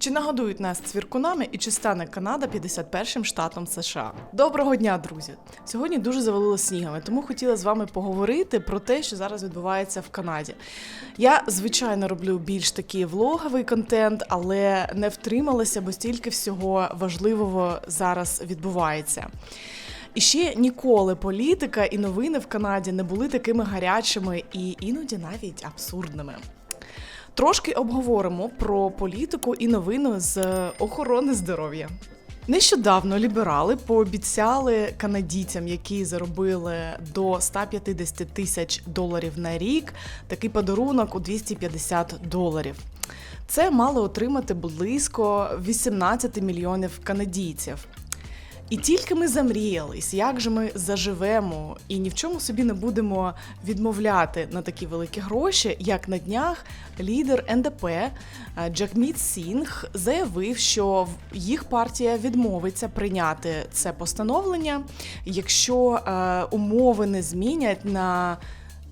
Чи нагодують нас цвіркунами і чи стане Канада 51-м штатом США? Доброго дня, друзі! Сьогодні дуже завалило снігами, тому хотіла з вами поговорити про те, що зараз відбувається в Канаді. Я, звичайно, роблю більш такий влоговий контент, але не втрималася, бо стільки всього важливого зараз відбувається. І ще ніколи політика і новини в Канаді не були такими гарячими і іноді навіть абсурдними. Трошки обговоримо про політику і новини з охорони здоров'я. Нещодавно ліберали пообіцяли канадійцям, які заробили до 150 тисяч доларів на рік, такий подарунок у 250 доларів. Це мало отримати близько 18 мільйонів канадійців. І тільки ми замріялись, як же ми заживемо і ні в чому собі не будемо відмовляти на такі великі гроші, як на днях лідер НДП е, Джакміт Сінг заявив, що їх партія відмовиться прийняти це постановлення, якщо е, умови не змінять на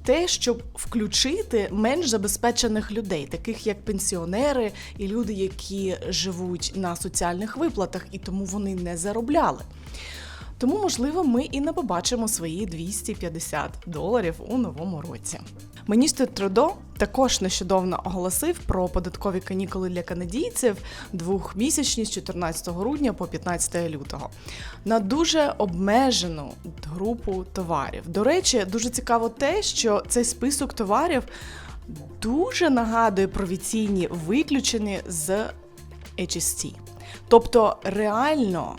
те, щоб включити менш забезпечених людей, таких як пенсіонери і люди, які живуть на соціальних виплатах, і тому вони не заробляли. Тому, можливо, ми і не побачимо свої 250 доларів у новому році. Міністр Трудо також нещодавно оголосив про податкові канікули для канадійців двохмісячні з 14 грудня по 15 лютого на дуже обмежену групу товарів. До речі, дуже цікаво те, що цей список товарів дуже нагадує провіційні виключені з HST. Тобто, реально,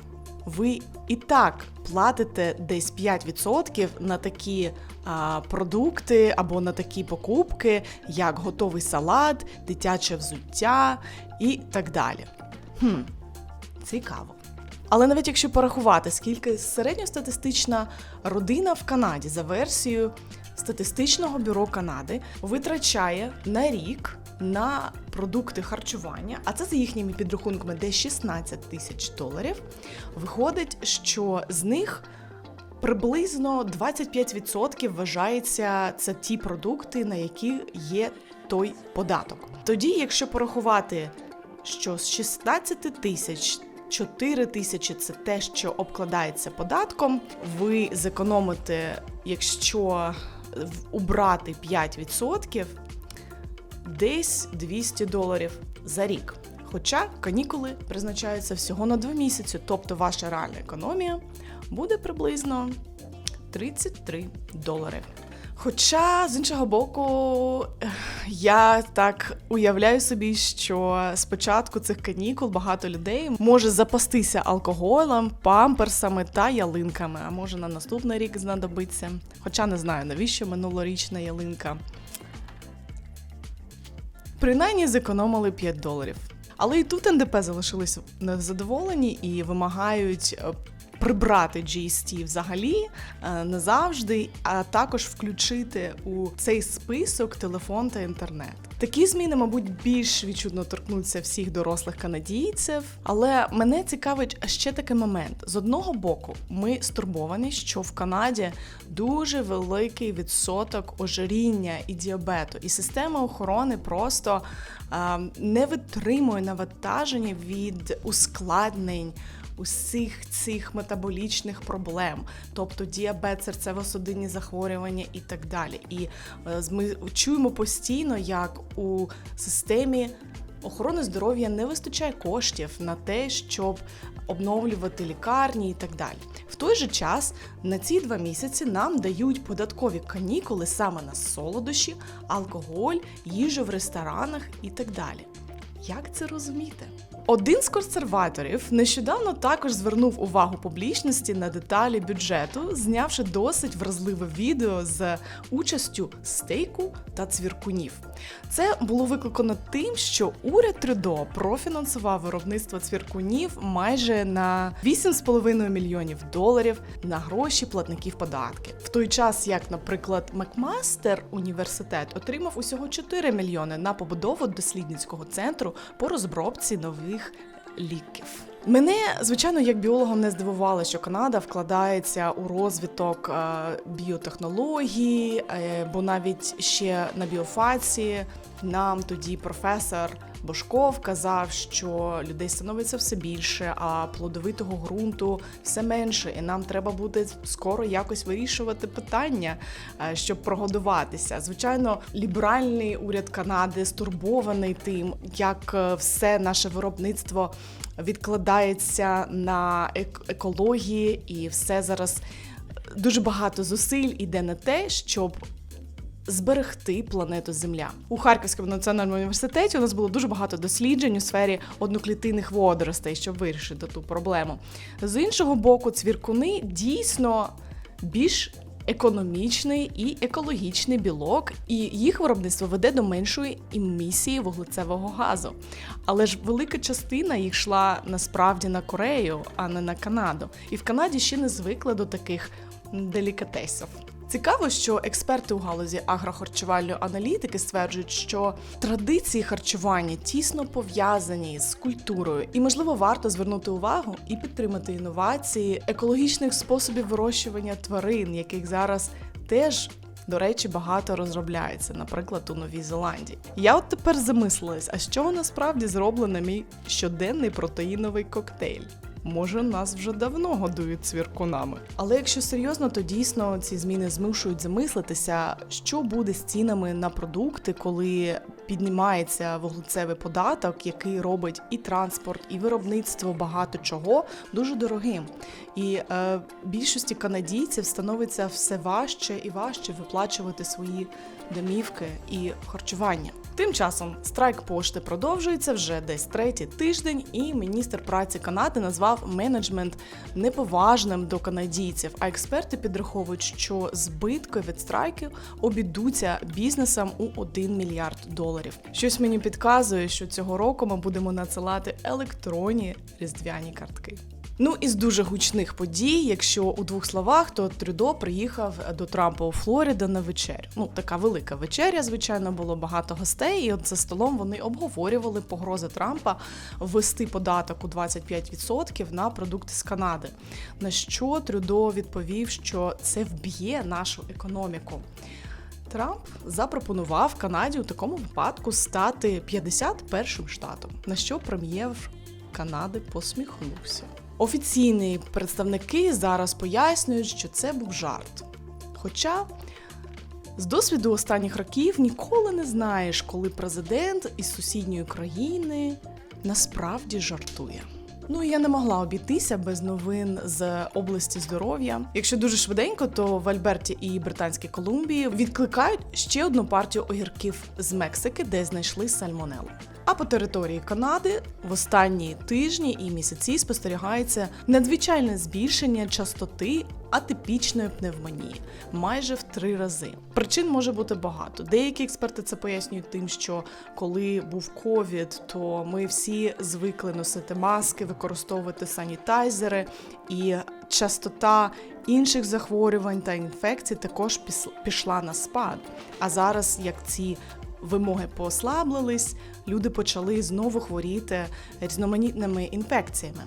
ви і так платите десь 5% на такі а, продукти або на такі покупки, як готовий салат, дитяче взуття і так далі. Хм, цікаво. Але навіть якщо порахувати, скільки середньостатистична родина в Канаді за версією статистичного бюро Канади витрачає на рік на продукти харчування, а це за їхніми підрахунками десь 16 тисяч доларів. Виходить, що з них приблизно 25% вважається це ті продукти, на які є той податок. Тоді, якщо порахувати, що з 16 тисяч 4 тисячі це те, що обкладається податком, ви зекономите, якщо убрати 5%, десь 200 доларів за рік. Хоча канікули призначаються всього на 2 місяці, тобто ваша реальна економія буде приблизно 33 долари. Хоча, з іншого боку, я так уявляю собі, що з початку цих канікул багато людей може запастися алкоголем, памперсами та ялинками. А може на наступний рік знадобиться. Хоча не знаю, навіщо минулорічна ялинка. Принаймні зекономили 5 доларів. Але і тут НДП залишились незадоволені і вимагають е, прибрати GST взагалі е, назавжди, а також включити у цей список телефон та інтернет. Такі зміни, мабуть, більш відчутно торкнуться всіх дорослих канадійців. Але мене цікавить ще такий момент: з одного боку, ми стурбовані, що в Канаді дуже великий відсоток ожиріння і діабету, і система охорони просто е, не витримує навантаження від ускладнень усіх цих метаболічних проблем, тобто діабет, серцево-судинні захворювання і так далі. І е, ми чуємо постійно, як у системі охорони здоров'я не вистачає коштів на те, щоб обновлювати лікарні і так далі. В той же час на ці два місяці нам дають податкові канікули саме на солодощі, алкоголь, їжу в ресторанах і так далі. Як це розуміти? Один з консерваторів нещодавно також звернув увагу публічності на деталі бюджету, знявши досить вразливе відео з участю стейку та цвіркунів. Це було викликано тим, що уряд Трюдо профінансував виробництво цвіркунів майже на 8,5 мільйонів доларів на гроші платників податків. В той час, як, наприклад, Макмастер університет отримав усього 4 мільйони на побудову дослідницького центру по розробці нових ліків. Мене, звичайно, як біологом не здивувало, що Канада вкладається у розвиток біотехнології, біотехнологій, е, бо навіть ще на біофаці нам тоді професор Бошков казав, що людей становиться все більше, а плодовитого ґрунту все менше, і нам треба буде скоро якось вирішувати питання, е, щоб прогодуватися. Звичайно, ліберальний уряд Канади стурбований тим, як е, все наше виробництво відкладається на екології, і все зараз дуже багато зусиль іде на те, щоб зберегти планету Земля у Харківському національному університеті. У нас було дуже багато досліджень у сфері одноклітинних водоростей, щоб вирішити ту проблему. З іншого боку, цвіркуни дійсно більш економічний і екологічний білок, і їх виробництво веде до меншої емісії вуглецевого газу. Але ж велика частина їх йшла насправді на Корею, а не на Канаду. І в Канаді ще не звикли до таких делікатесів. Цікаво, що експерти у галузі агрохарчувальної аналітики стверджують, що традиції харчування тісно пов'язані з культурою, і можливо варто звернути увагу і підтримати інновації екологічних способів вирощування тварин, яких зараз теж. До речі, багато розробляється, наприклад, у Новій Зеландії. Я от тепер замислилась, а чого насправді зроблений мій щоденний протеїновий коктейль? Може, нас вже давно годують цвіркунами. Але якщо серйозно, то дійсно ці зміни змушують замислитися, що буде з цінами на продукти, коли піднімається вуглецевий податок, який робить і транспорт, і виробництво багато чого дуже дорогим. І е, більшості канадійців становиться все важче і важче виплачувати свої домівки і харчування. Тим часом страйк пошти продовжується вже десь третій тиждень, і міністр праці Канади назвав менеджмент неповажним до канадійців. А експерти підраховують, що збитки від страйків обідуться бізнесам у 1 мільярд доларів. Щось мені підказує, що цього року ми будемо надсилати електронні різдвяні картки. Ну і з дуже гучних подій, якщо у двох словах, то Трюдо приїхав до Трампа у Флорида на вечерю. Ну така велика вечеря, звичайно, було багато гостей. І от за столом вони обговорювали погрози Трампа ввести податок у 25% на продукти з Канади. На що Трюдо відповів, що це вб'є нашу економіку. Трамп запропонував Канаді у такому випадку стати 51-м штатом, на що прем'єр Канади посміхнувся. Офіційні представники зараз пояснюють, що це був жарт. Хоча з досвіду останніх років ніколи не знаєш, коли президент із сусідньої країни насправді жартує. Ну і я не могла обійтися без новин з області здоров'я. Якщо дуже швиденько, то в Альберті і Британській Колумбії відкликають ще одну партію огірків з Мексики, де знайшли сальмонелу. А по території Канади в останні тижні і місяці спостерігається надзвичайне збільшення частоти атипічної пневмонії майже в три рази. Причин може бути багато. Деякі експерти це пояснюють тим, що коли був ковід, то ми всі звикли носити маски, використовувати санітайзери, і частота інших захворювань та інфекцій також пішла на спад. А зараз, як ці вимоги послаблились, люди почали знову хворіти різноманітними інфекціями.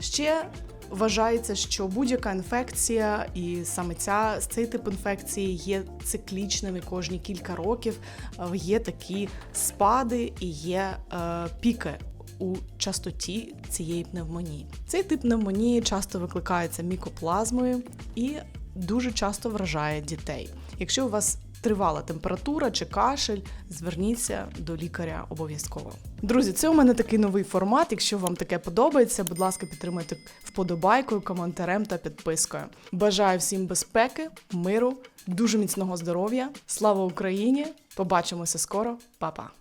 Ще вважається, що будь-яка інфекція, і саме ця цей тип інфекції є циклічними кожні кілька років. е, Є такі спади і є е, піки. У частоті цієї пневмонії цей тип пневмонії часто викликається мікоплазмою і дуже часто вражає дітей. Якщо у вас тривала температура чи кашель, зверніться до лікаря обов'язково. Друзі, це у мене такий новий формат. Якщо вам таке подобається, будь ласка, підтримайте вподобайкою, коментарем та підпискою. Бажаю всім безпеки, миру, дуже міцного здоров'я. Слава Україні! Побачимося скоро, Па-па!